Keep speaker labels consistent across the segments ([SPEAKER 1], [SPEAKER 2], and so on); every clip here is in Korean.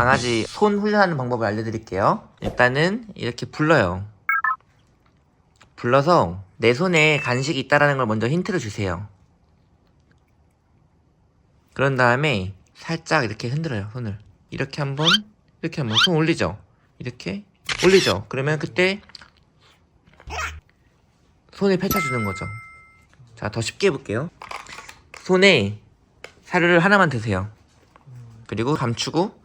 [SPEAKER 1] 강아지 손 훈련하는 방법을 알려드릴게요. 일단은 이렇게 불러요. 불러서 내 손에 간식이 있다라는 걸 먼저 힌트를 주세요. 그런 다음에 살짝 이렇게 흔들어요, 손을. 이렇게 한번, 이렇게 한번 손 올리죠. 이렇게 올리죠. 그러면 그때 손을 펼쳐주는 거죠. 자, 더 쉽게 해볼게요. 손에 사료를 하나만 드세요. 그리고 감추고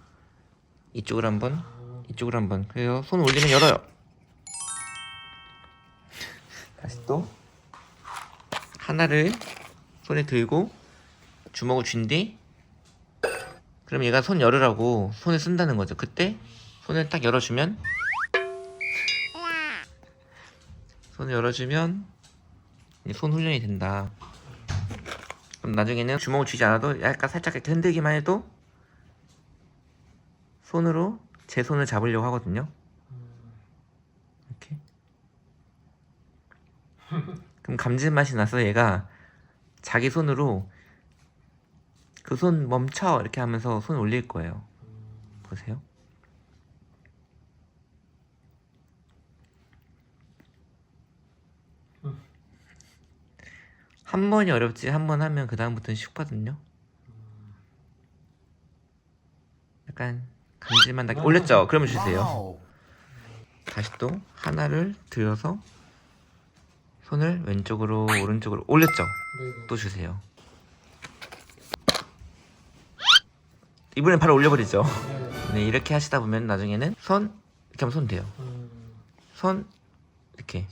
[SPEAKER 1] 이쪽으로 한번, 이쪽으로 한번. 그래서 손 올리면 열어요. 다시 또 하나를 손에 들고 주먹을 쥔 뒤 그럼 얘가 손 열으라고 손을 쓴다는 거죠. 그때 손을 딱 열어주면 손을 열어주면 이손 훈련이 된다. 그럼 나중에는 주먹을 쥐지 않아도 약간 살짝 이렇게 흔들기만 해도 손으로 제 손을 잡으려고 하거든요. 이렇게. 그럼 감질맛이 나서 얘가 자기 손으로 그 손 멈춰 이렇게 하면서 손 올릴 거예요. 보세요. 한 번이 어렵지 한 번 하면 그 다음부터는 쉽거든요. 약간 감질만 나게 올렸죠? 그러면 주세요. 다시 또 하나를 들어서 손을 왼쪽으로 오른쪽으로 올렸죠? 또 주세요. 이번엔 바로 올려버리죠.
[SPEAKER 2] 네네.
[SPEAKER 1] 네, 이렇게 하시다 보면 나중에는 손 이렇게 하면 손 돼요.
[SPEAKER 2] 음,
[SPEAKER 1] 손 이렇게